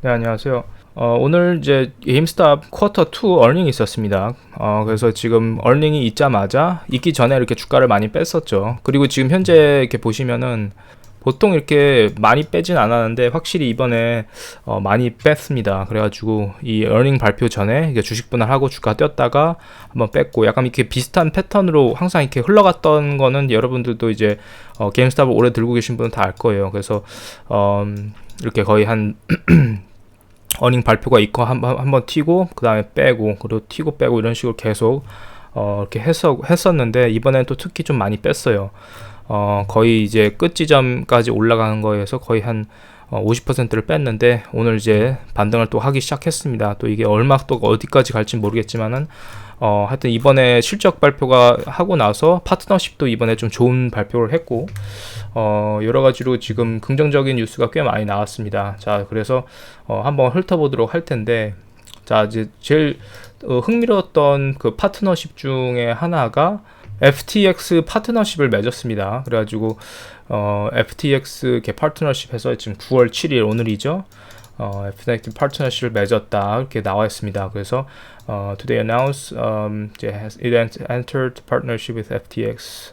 네, 안녕하세요. 어, 오늘 이제 게임스탑 쿼터 2 어닝이 있었습니다. 어, 그래서 지금 어닝이 있자마자 있기 전에 이렇게 주가를 많이 뺐었죠. 그리고 지금 현재 이렇게 보시면은 보통 이렇게 많이 빼진 않았는데 확실히 이번에 어, 많이 뺐습니다. 그래가지고 이 어닝 발표 전에 주식 분할하고 주가 뛰었다가 한번 뺐고 약간 이렇게 비슷한 패턴으로 항상 이렇게 흘러갔던 거는 여러분들도 이제 어, 게임스탑을 오래 들고 계신 분은 다 알 거예요. 그래서 어, 이렇게 거의 한 어닝 발표가 있고 한번 한번 튀고 그 다음에 빼고 그리고 튀고 빼고 이런 식으로 계속 어, 이렇게 했어, 했었는데 이번엔 또 특히 좀 많이 뺐어요. 어, 거의 이제 끝 지점까지 올라가는 거에서 거의 한 어, 50%를 뺐는데 오늘 이제 반등을 또 하기 시작했습니다. 또 이게 얼마 또 어디까지 갈지 모르겠지만은 어, 하여튼 이번에 실적 발표가 하고 나서 파트너십도 이번에 좀 좋은 발표를 했고 어, 여러 가지로 지금 긍정적인 뉴스가 꽤 많이 나왔습니다. 자, 그래서 어, 한번 훑어보도록 할 텐데 자, 이제 제일 어, 흥미로웠던 그 파트너십 중에 하나가 FTX 파트너십을 맺었습니다. 그래가지고 어, FTX 개 파트너십에서 지금 9월 7일 오늘이죠. 어, FTX 파트너십을 맺었다 이렇게 나와 있습니다. 그래서 어, today announced um, it entered partnership with FTX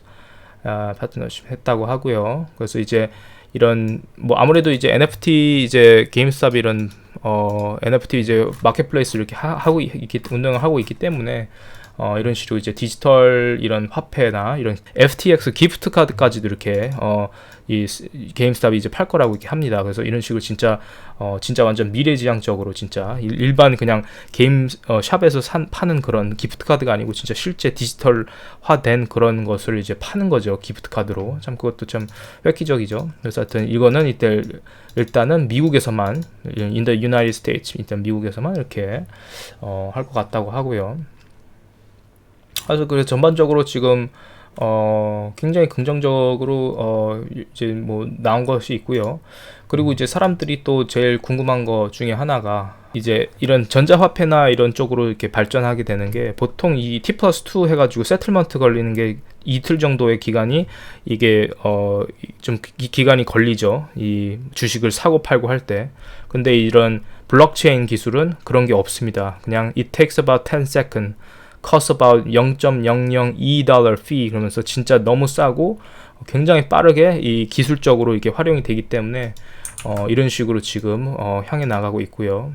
아, 파트너십 했다고 하고요. 그래서 이제 이런 뭐 아무래도 이제 NFT 이제 게임스탑 이런 어 NFT 이제 마켓플레이스 이렇게 하, 고 이렇게 운영을 하고 있기 때문에 어, 이런 식으로 이제 디지털 이런 화폐나 이런 FTX 기프트 카드까지도 이렇게 어, 이 게임스탑이 이제 팔 거라고 이렇게 합니다. 그래서 이런 식으로 진짜 어, 진짜 완전 미래지향적으로 진짜 일반 그냥 게임 어, 샵에서 산 파는 그런 기프트 카드가 아니고 진짜 실제 디지털화된 그런 것을 이제 파는 거죠. 기프트 카드로. 참 그것도 참 획기적이죠. 그래서 하여튼 이거는 이때 일단은 미국에서만 the United States 일단 미국에서만 이렇게 어, 할 것 같다고 하고요. 그래서 그래서 전반적으로 지금 어 굉장히 긍정적으로 어 이제 뭐 나온 것이 있고요. 그리고 이제 사람들이 또 제일 궁금한 것 중에 하나가 이제 이런 전자화폐나 이런 쪽으로 이렇게 발전하게 되는 게 보통 이 T 플러스 2 해가지고 세틀먼트 걸리는 게 이틀 정도의 기간이 이게 어 좀 기간이 걸리죠. 이 주식을 사고 팔고 할 때. 근데 이런 블록체인 기술은 그런 게 없습니다. 그냥 it takes about 10 seconds. Cost about 0.002 달러 fee 그러면서 진짜 너무 싸고 굉장히 빠르게 이 기술적으로 이게 활용이 되기 때문에 어, 이런 식으로 지금 어, 향해 나가고 있고요.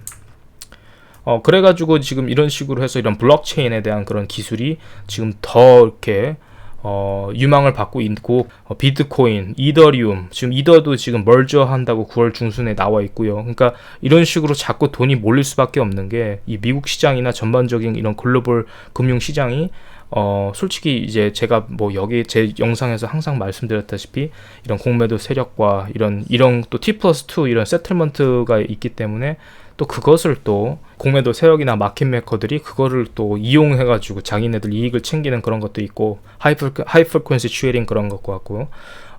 어, 그래가지고 지금 이런 식으로 해서 이런 블록체인에 대한 그런 기술이 지금 더 이렇게 어, 유망을 받고 있고 어, 비트코인, 이더리움 지금 이더도 지금 멀저 한다고 9월 중순에 나와 있고요. 그러니까 이런 식으로 자꾸 돈이 몰릴 수밖에 없는 게 이 미국 시장이나 전반적인 이런 글로벌 금융 시장이 어, 솔직히 이제 제가 뭐 여기 제 영상에서 항상 말씀드렸다시피 이런 공매도 세력과 이런 이런 또 T 플러스 2 이런 세틀먼트가 있기 때문에 또 그것을 또 공매도 세력이나 마켓 메커들이 그거를 또 이용해가지고 자기네들 이익을 챙기는 그런 것도 있고 하이프 하이프리퀀시 트레이딩 그런 것 같고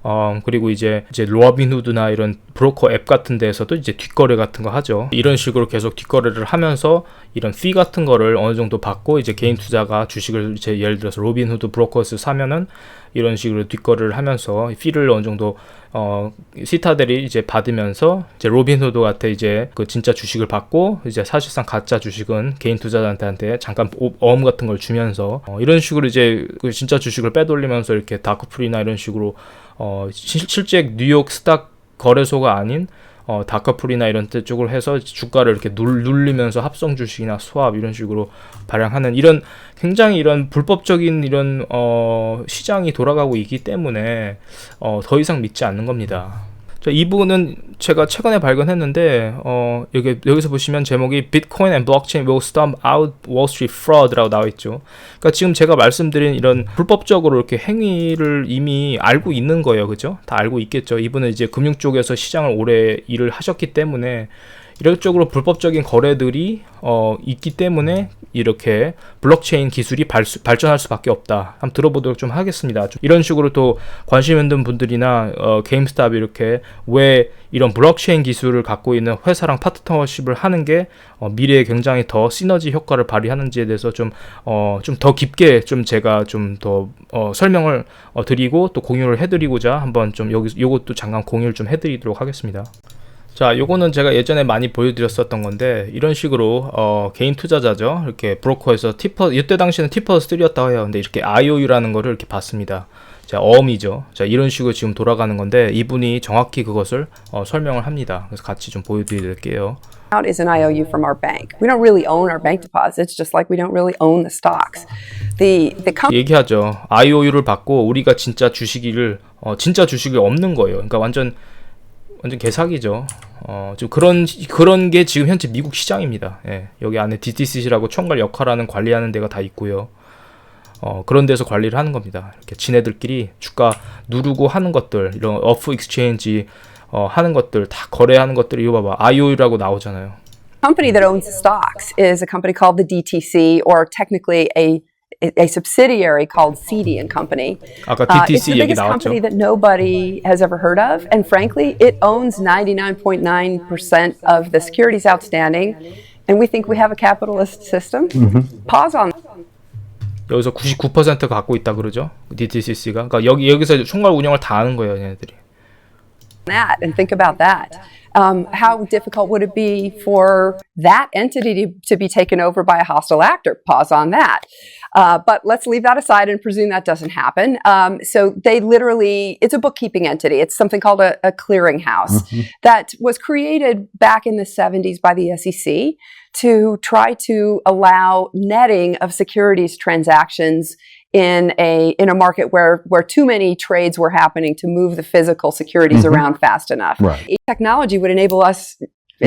어 그리고 이제 이제 로빈후드나 이런 브로커 앱 같은 데에서도 이제 뒷거래 같은 거 하죠. 이런 식으로 계속 뒷거래를 하면서 이런 피 같은 거를 어느 정도 받고 이제 개인 투자가 주식을 이제 예를 들어서 로빈후드 브로커스 사면은 이런 식으로 뒷거래를 하면서 피를 어느 정도 어 시타들이 이제 받으면서 이제 로빈후드 같은 이제 그 진짜 주식을 받고 이제 사실상 가짜 주식은 개인 투자자한테 잠깐 어음 같은 걸 주면서 어 이런 식으로 이제 그 진짜 주식을 빼돌리면서 이렇게 다크풀이나 이런 식으로 어 실, 실제 뉴욕 스탁 거래소가 아닌 어, 다커풀이나 이런 데 쪽으로 해서 주가를 이렇게 눌, 눌리면서 합성 주식이나 수합 이런 식으로 발행하는 이런 굉장히 이런 불법적인 이런 어, 시장이 돌아가고 있기 때문에 어, 더 이상 믿지 않는 겁니다. 자, 이 부분은 제가 최근에 발견했는데 어, 여기 여기서 보시면 제목이 Bitcoin and Blockchain will stomp out Wall Street fraud라고 나와 있죠. 그러니까 지금 제가 말씀드린 이런 불법적으로 이렇게 행위를 이미 알고 있는 거예요, 그죠? 다 알고 있겠죠. 이분은 이제 금융 쪽에서 시장을 오래 일을 하셨기 때문에 이런 쪽으로 불법적인 거래들이 어, 있기 때문에 이렇게 블록체인 기술이 발, 발전할 수밖에 없다. 한번 들어보도록 좀 하겠습니다. 이런 식으로 또 관심 있는 분들이나 어, 게임스탑이 이렇게 왜 이런 블록체인 기술을 갖고 있는 회사랑 파트너십을 하는 게 어, 미래에 굉장히 더 시너지 효과를 발휘하는지에 대해서 좀 어, 좀 더 깊게 좀 제가 좀더 어, 설명을 어, 드리고 또 공유를 해드리고자 한번 좀 여기 요것도 잠깐 공유를 좀 해드리도록 하겠습니다. 자, 요거는 제가 예전에 많이 보여드렸었던 건데 이런 식으로 어, 개인 투자자죠. 이렇게 브로커에서 티퍼 이때 당시는 티퍼스 3였다고 해요. 근데 이렇게 IOU라는 거를 이렇게 봤습니다. 자, 어음이죠. 자, 이런 식으로 지금 돌아가는 건데 이분이 정확히 그것을 어, 설명을 합니다. 그래서 같이 좀 보여드릴게요. out is an IOU from our bank. We don't really own our bank deposits, just like we don't really own the stocks. The the company 얘기하죠. IOU를 받고 우리가 진짜 주식을 어, 진짜 주식이 없는 거예요. 그러니까 완전 완전 개사기죠. 어, 좀 그런 그런 게 지금 현재 미국 시장입니다. 예, 여기 안에 DTC라고 총괄 역할하는 관리하는 데가 다 있고요. 어, 그런 데서 관리를 하는 겁니다. 이렇게 지네들끼리 주가 누르고 하는 것들, 이런 어프 익스체인지 어, 하는 것들 다 거래하는 것들 이거 봐봐 IOU라고 나오잖아요. company that owns the stocks is a company called the DTC, or technically a a subsidiary called CD and Company. 아까 Uh, it's DTC the 얘기 biggest 나왔죠. company that nobody has ever heard of, and frankly, it owns 99.9% of the securities outstanding. And we think we have a capitalist system. Pause on 여기서 99% 갖고 있다 그러죠. DTCC가. 그러니까 여기 여기서 총괄 운영을 다 하는 거예요, 얘네들이. that and think about that. Um, how difficult would it be for that entity to, to be taken over by a hostile actor? Pause on that. Uh, but let's leave that aside and presume that doesn't happen. Um, so they literally, it's a bookkeeping entity. It's something called a, a clearinghouse that was created back in the 70s by the SEC to try to allow netting of securities transactions in a in a market where where too many trades were happening to move the physical securities around fast enough. Right. Technology would enable us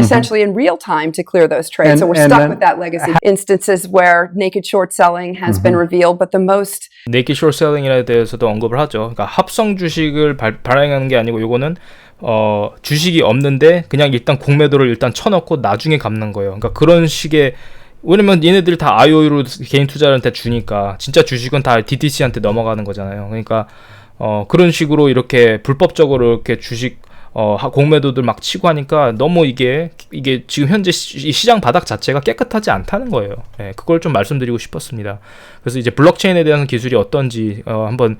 essentially in real time to clear those trades. And- so we're stuck then- with that legacy. Instances where naked short selling has been revealed, but the most 네이키 숏셀링에 대해서도 언급을 하죠. 그러니까 합성 주식을 발, 발행하는 게 아니고 요거는 어, 주식이 없는데 그냥 일단 공매도를 일단 쳐놓고 나중에 갚는 거예요. 그러니까 그런 식의 왜냐면 얘네들이 다 IOU로 개인 투자자한테 주니까 진짜 주식은 다 DTC한테 넘어가는 거잖아요. 그러니까 어, 그런 식으로 이렇게 불법적으로 이렇게 주식 어, 하- 공매도들 막 치고 하니까 너무 이게 이게 지금 현재 시, 이 시장 바닥 자체가 깨끗하지 않다는 거예요. 예, 그걸 좀 말씀드리고 싶었습니다. 그래서 이제 블록체인에 대한 기술이 어떤지 어, 한번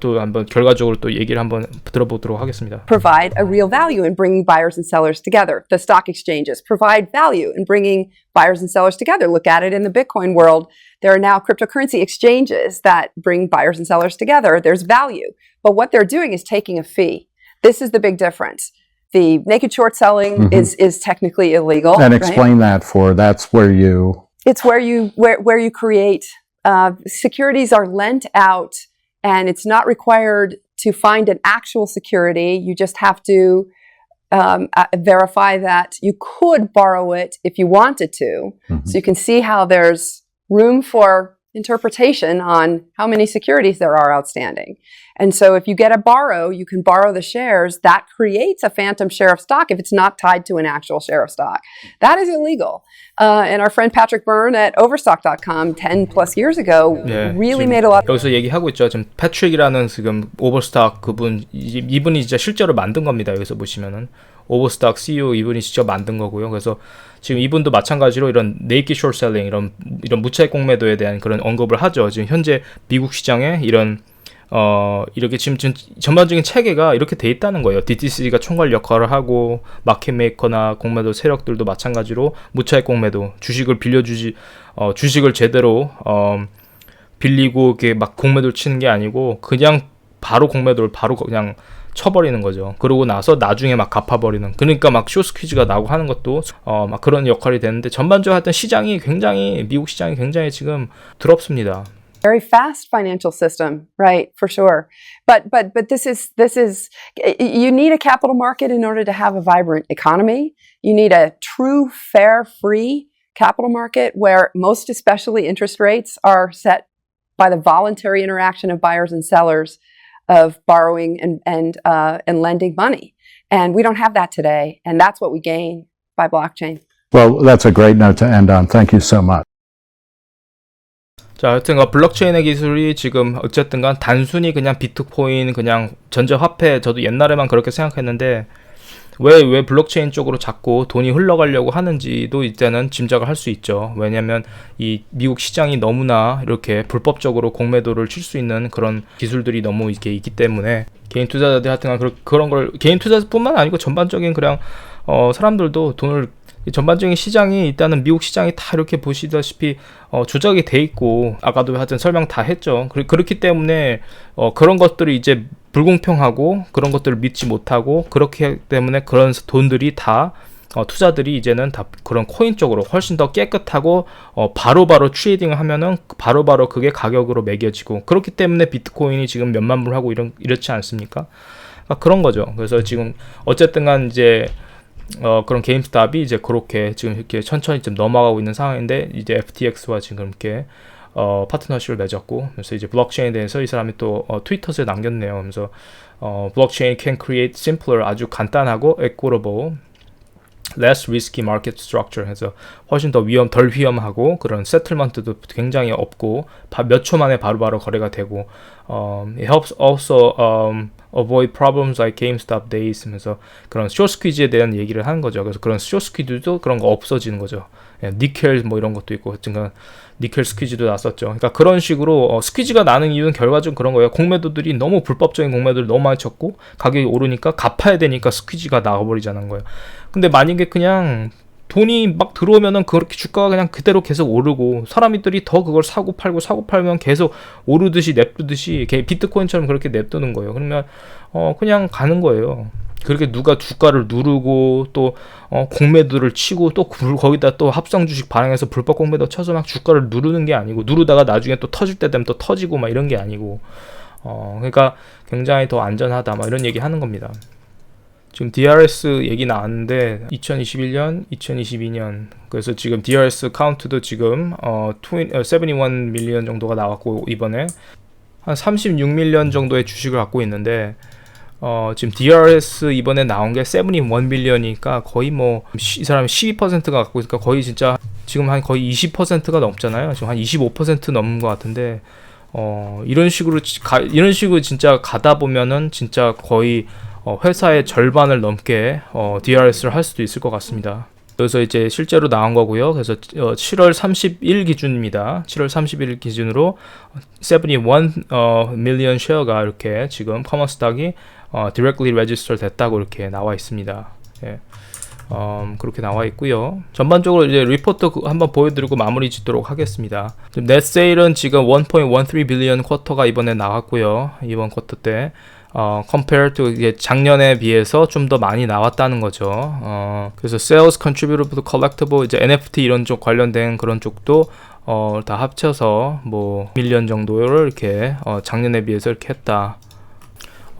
또 한번 결과적으로 또 얘기를 한번 들어보도록 하겠습니다. provide a real value in bringing buyers and sellers together. The stock exchanges provide value in bringing buyers and sellers together. Look at it in the Bitcoin world. There are now cryptocurrency exchanges that bring buyers and sellers together. There's value. But what they're doing is taking a fee. This is the big difference. The naked short selling is, is technically illegal. And right? explain that for that's where you It's where you where where you create uh, securities are lent out, and it's not required to find an actual security. You just have to um, uh, verify that you could borrow it if you wanted to. So you can see how there's room for interpretation on how many securities there are outstanding. And so if you get a borrow, you can borrow the shares. That creates a phantom share of stock if it's not tied to an actual share of stock. That is illegal. Uh, and our friend Patrick Byrne at Overstock.com 10 plus years ago 예, really 지금 made a lot 여기서 얘기하고 있죠. 지금 패트릭이라는 지금 오버스탁 그분 이- 이분이 진짜 실제로 만든 겁니다. 여기서 보시면은 오버스탁 CEO 이분이 직접 만든 거고요. 그래서 지금 이분도 마찬가지로 이런 네이키 숏셀링 이런 이런 무차익 공매도에 대한 그런 언급을 하죠. 지금 현재 미국 시장에 이런 어 이렇게 지금, 지금 전반적인 체계가 이렇게 돼 있다는 거예요. DTC가 총괄 역할을 하고 마켓 메이커나 공매도 세력들도 마찬가지로 무차익 공매도 주식을 빌려주지 어 주식을 제대로 어 빌리고 이렇게 막 공매도를 치는 게 아니고 그냥 바로 공매도를 바로 그냥 쳐버리는 거죠. 그러고 나서 나중에 막 갚아버리는. 그러니까 막 쇼스퀴즈가 나고 하는 것도 어 막 그런 역할이 되는데 전반적으로 하여튼 시장이 굉장히 미국 시장이 굉장히 지금 더럽습니다. very fast financial system right for sure but but but this is this is you need a capital market in order to have a vibrant economy you need a true fair free capital market where most especially interest rates are set by the voluntary interaction of buyers and sellers of borrowing and and uh, and lending money and we don't have that today and that's what we gain by blockchain well that's a great note to end on. Thank you so much. 자, 하여튼 그 블록체인의 기술이 지금 어쨌든간 단순히 그냥 비트코인 그냥 전자화폐 저도 옛날에만 그렇게 생각했는데 왜 왜 블록체인 쪽으로 자꾸 돈이 흘러가려고 하는지도 이제는 짐작을 할 수 있죠. 왜냐하면 이 미국 시장이 너무나 이렇게 불법적으로 공매도를 칠 수 있는 그런 기술들이 너무 이렇게 있기 때문에 개인 투자자들 하여튼 그런 걸 개인 투자뿐만 아니고 전반적인 그냥 어, 사람들도 돈을 이 전반적인 시장이 일단은 미국 시장이 다 이렇게 보시다시피 어, 조작이 돼 있고 아까도 하여튼 설명 다 했죠. 그, 그렇기 때문에 어, 그런 것들이 이제 불공평하고 그런 것들을 믿지 못하고 그렇기 때문에 그런 돈들이 다 어, 투자들이 이제는 다 그런 코인 쪽으로 훨씬 더 깨끗하고 어, 바로바로 트레이딩을 하면은 바로바로 그게 가격으로 매겨지고 그렇기 때문에 비트코인이 지금 몇만 불 하고 이런 이렇지 않습니까? 그러니까 그런 거죠. 그래서 지금 어쨌든간 이제 어, 그런 게임스탑이 이제 그렇게 지금 이렇게 천천히 좀 넘어가고 있는 상황인데 이제 FTX와 지금 이렇게 어, 파트너십을 맺었고 그래서 이제 블록체인에 대해서 이 사람이 또 어, 트위터에 남겼네요. 그래서 어, 블록체인 can create simpler 아주 간단하고 equitable less risky market structure 해서 훨씬 더 위험 덜 위험하고 그런 세틀먼트도 굉장히 없고 몇 초 만에 바로 바로 거래가 되고 um, it helps also um, avoid problems like GameStop days 하면서 그런 쇼스퀴즈에 대한 얘기를 하는 거죠. 그래서 그런 쇼스퀴즈도 그런 거 없어지는 거죠. 예, 니켈 뭐 이런 것도 있고 하여튼 니켈 스퀴즈도 났었죠. 그러니까 그런 식으로 어, 스퀴즈가 나는 이유는 결과적으로 그런 거예요. 공매도들이 너무 불법적인 공매도를 너무 많이 쳤고 가격이 오르니까 갚아야 되니까 스퀴즈가 나와버리자는 거예요. 근데 만약에 그냥 돈이 막 들어오면은 그렇게 주가가 그냥 그대로 계속 오르고 사람들이 더 그걸 사고 팔고 사고 팔면 계속 오르듯이 냅두듯이 비트코인처럼 그렇게 냅두는 거예요. 그러면 어 그냥 가는 거예요. 그렇게 누가 주가를 누르고 또 어, 공매도를 치고 또 그, 거기다 또 합성 주식 발행해서 불법 공매도 쳐서 막 주가를 누르는 게 아니고 누르다가 나중에 또 터질 때 되면 또 터지고 막 이런 게 아니고 어 그러니까 굉장히 더 안전하다 막 이런 얘기 하는 겁니다. 지금 DRS 얘기 나왔는데 2021년, 2022년 그래서 지금 DRS 카운트도 지금 어, 71 밀리언 정도가 나왔고 이번에 한 36밀리언 정도의 주식을 갖고 있는데 어, 지금 DRS 이번에 나온 게71 밀리언이니까 거의 뭐 이 사람이 12%가 갖고 있으니까 거의 진짜 지금 한 거의 20%가 넘잖아요. 지금 한 25% 넘는 것 같은데 어, 이런 식으로 가, 이런 식으로 진짜 가다 보면은 진짜 거의 어, 회사의 절반을 넘게 어, DRS를 할 수도 있을 것 같습니다. 그래서 이제 실제로 나온 거고요. 그래서 어, 7월 30일 기준입니다. 7월 30일 기준으로 71 어, 밀리언 쉐어가 이렇게 지금 커먼스탁이 어, directly register 됐다고 이렇게 나와 있습니다. 예. 음, 그렇게 나와 있고요. 전반적으로 이제 리포트 그 한번 보여드리고 마무리 짓도록 하겠습니다. 넷 세일은 지금 1.13 빌리언 쿼터가 이번에 나왔고요. 이번 쿼터 때 어, compare to 이게 작년에 비해서 좀 더 많이 나왔다는 거죠. 어, 그래서 sales contributable collectible 이제 NFT 이런 쪽 관련된 그런 쪽도 어, 다 합쳐서 뭐 밀리언 정도를 이렇게 어, 작년에 비해서 이렇게 했다.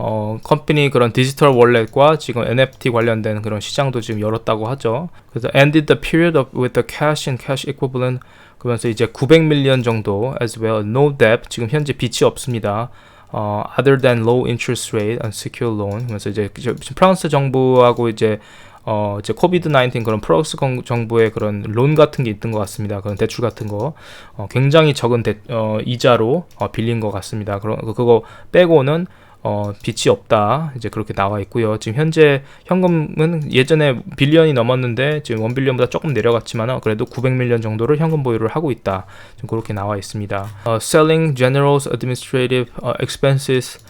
어, 컴퍼니 그런 디지털 월렛과 지금 NFT 관련된 그런 시장도 지금 열었다고 하죠. 그래서 ended the period of, with the cash and cash equivalent 그러면서 이제 900밀리언 정도 as well no debt 지금 현재 빚이 없습니다. 어, other than low interest rate and secure loan. 그래서 이제 프랑스 정부하고 이제 어, 이제 코비드 19 그런 프랑스 정부의 그런 론 같은 게 있던 것 같습니다. 그런 대출 같은 거 어, 굉장히 적은 대, 어, 이자로 어, 빌린 것 같습니다. 그런 그거 빼고는 어, 빚이 없다. 이제 그렇게 나와 있고요. 지금 현재 현금은 예전에 빌리언이 넘었는데 지금 원 빌리언보다 조금 내려갔지만 그래도 900밀리언 정도를 현금 보유를 하고 있다. 지금 그렇게 나와 있습니다. 어, selling, generals, administrative 어, expenses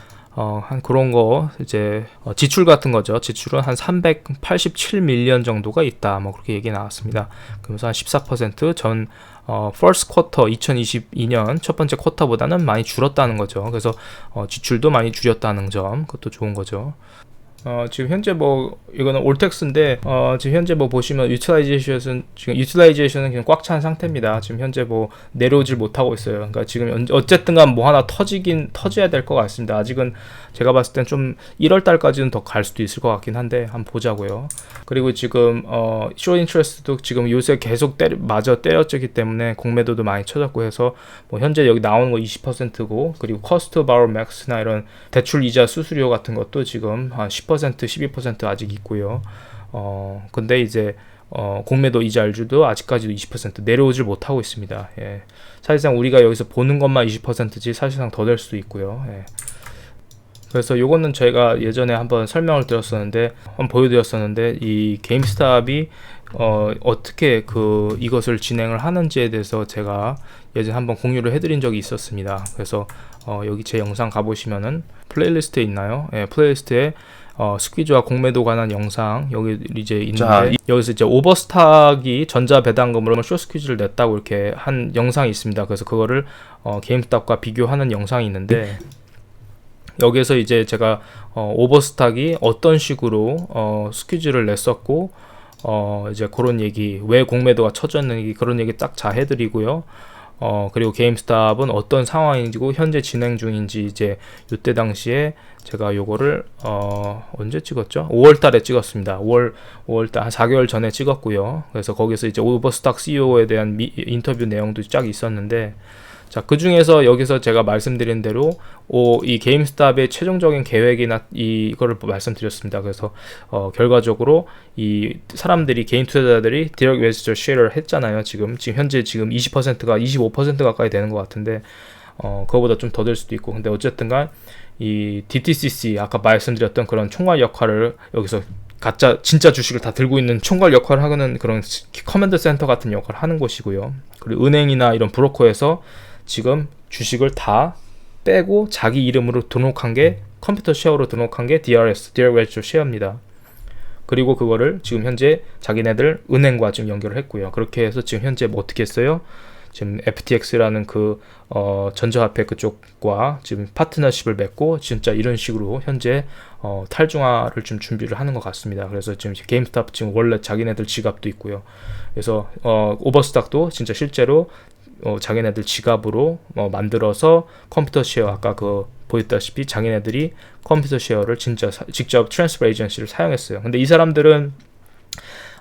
어, 한 그런 거 이제 어, 지출 같은 거죠. 지출은 한 387밀리언 정도가 있다. 뭐 그렇게 얘기 나왔습니다. 그러면서 한 14%전 어, first quarter 2022년 첫 번째 쿼터보다는 많이 줄었다는 거죠. 그래서 어, 지출도 많이 줄였다는 점, 그것도 좋은 거죠. 어, 지금 현재 뭐 이거는 올텍스인데 어, 지금 현재 뭐 보시면 유틸라이제이션은 지금 유틸라이제이션은 그냥 꽉 찬 상태입니다. 지금 현재 뭐 내려오질 못하고 있어요. 그러니까 지금 어쨌든간 뭐 하나 터지긴 터져야 될 것 같습니다. 아직은 제가 봤을 땐 좀 1월 달까지는 더 갈 수도 있을 것 같긴 한데 한번 보자고요. 그리고 지금 어, 쇼 인트레스트도 지금 요새 계속 때려 맞아 때려지기 때문에 공매도도 많이 쳐졌고 해서 뭐 현재 여기 나오는 거 20%고 그리고 커스트 바로 맥스나 이런 대출 이자 수수료 같은 것도 지금 한10% 10% 12% 아직 있고요. 어, 근데 이제 어, 공매도 이자율도 아직까지도 20% 내려오질 못하고 있습니다. 예. 사실상 우리가 여기서 보는 것만 20%지 사실상 더 될 수도 있고요. 예. 그래서 요거는 저희가 예전에 한번 설명을 드렸었는데 한번 보여드렸었는데 이 게임스탑이 어, 어떻게 그 이것을 진행을 하는지에 대해서 제가 예전에 한번 공유를 해드린 적이 있었습니다. 그래서 어, 여기 제 영상 가보시면은 플레이리스트에 있나요? 예, 플레이리스트에 어, 스퀴즈와 공매도 관한 영상 여기 이제 있는데 자, 이- 여기서 이제 오버스탁이 전자 배당금으로 쇼 스퀴즈를 냈다고 이렇게 한 영상이 있습니다. 그래서 그거를 어, 게임스탑과 비교하는 영상이 있는데 여기에서 이제 제가 어, 오버스탁이 어떤 식으로 어, 스퀴즈를 냈었고 어, 이제 그런 얘기 왜 공매도가 쳐졌는지 그런 얘기 딱 잘 해드리고요. 어, 그리고 게임스탑은 어떤 상황인지고 현재 진행 중인지 이제 이때 당시에 제가 요거를 어, 언제 찍었죠? 5월 달에 찍었습니다. 5월 5월 달한 4개월 전에 찍었고요. 그래서 거기서 이제 오버스탁 CEO에 대한 미, 인터뷰 내용도 쫙 있었는데 자, 그 중에서 여기서 제가 말씀드린 대로 오, 이 게임스탑의 최종적인 계획이나 이거를 말씀드렸습니다. 그래서 어, 결과적으로 이 사람들이 개인 투자자들이 디렉 웨스터 쉐어를 했잖아요. 지금 지금 현재 지금 20%가 25% 가까이 되는 것 같은데 어, 그거보다 좀 더 될 수도 있고 근데 어쨌든간 이 DTCC 아까 말씀드렸던 그런 총괄 역할을 여기서 가짜 진짜 주식을 다 들고 있는 총괄 역할을 하는 그런 커맨드 센터 같은 역할을 하는 곳이고요. 그리고 은행이나 이런 브로커에서 지금 주식을 다 빼고 자기 이름으로 등록한 게 컴퓨터 쉐어로 등록한 게 DRS, Direct Register Share입니다. 그리고 그거를 지금 현재 자기네들 은행과 지금 연결을 했고요. 그렇게 해서 지금 현재 뭐 어떻게 했어요? 지금 FTX라는 그 어, 전자화폐 그쪽과 지금 파트너십을 맺고 진짜 이런 식으로 현재 어, 탈중화를 좀 준비를 하는 것 같습니다. 그래서 지금 게임스탑 지금 원래 자기네들 지갑도 있고요. 그래서 어, 오버스탁도 진짜 실제로 어, 자기네들 지갑으로 어, 만들어서 컴퓨터 쉐어 아까 그 보였다시피 자기네들이 컴퓨터 쉐어를 진짜 사- 직접 트랜스퍼 에이전시를 사용했어요. 근데 이 사람들은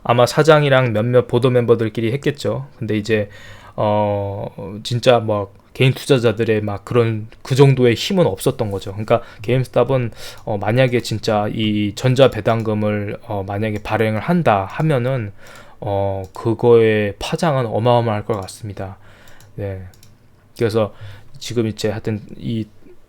아마 사장이랑 몇몇 보도 멤버들끼리 했겠죠. 근데 이제 어 진짜 막 개인 투자자들의 막 그런 그 정도의 힘은 없었던 거죠. 그러니까 게임스탑은 어 만약에 진짜 이 전자 배당금을 어 만약에 발행을 한다 하면은 어 그거의 파장은 어마어마할 것 같습니다. 네. 그래서 지금 이제 하여튼 이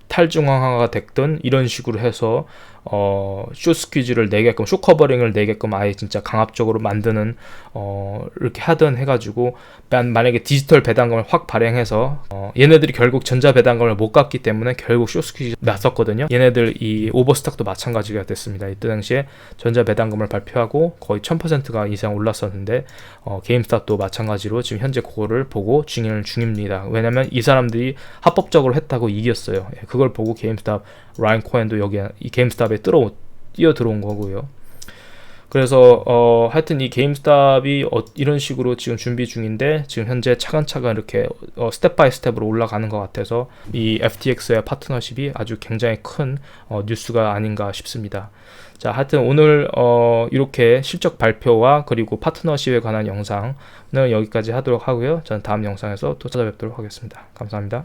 탈중앙화가 됐든 이런 식으로 해서 어, 쇼 스퀴즈를 내게끔 쇼 커버링을 내게끔 아예 진짜 강압적으로 만드는 어, 이렇게 하든 해가지고 만- 만약에 디지털 배당금을 확 발행해서 어, 얘네들이 결국 전자 배당금을 못 갚기 때문에 결국 쇼 스퀴즈 났었거든요. 얘네들 이 오버스탁도 마찬가지가 됐습니다. 이때 당시에 전자 배당금을 발표하고 거의 1000%가 이상 올랐었는데 어, 게임스탑도 마찬가지로 지금 현재 그거를 보고 중일 중입니다. 왜냐면 이 사람들이 합법적으로 했다고 이겼어요. 예, 그걸 보고 게임스탑 라인 코엔도 여기 이 게임스탑 에 들어 뛰어 들어온 거고요. 그래서 어 하여튼 이 게임스탑이 어, 이런 식으로 지금 준비 중인데 지금 현재 차근차근 이렇게 어, 스텝 바이 스텝으로 올라가는 것 같아서 이 FTX의 파트너십이 아주 굉장히 큰 어, 뉴스가 아닌가 싶습니다. 자, 하여튼 오늘 어, 이렇게 실적 발표와 그리고 파트너십에 관한 영상을 여기까지 하도록 하고요. 저는 다음 영상에서 또 찾아뵙도록 하겠습니다. 감사합니다.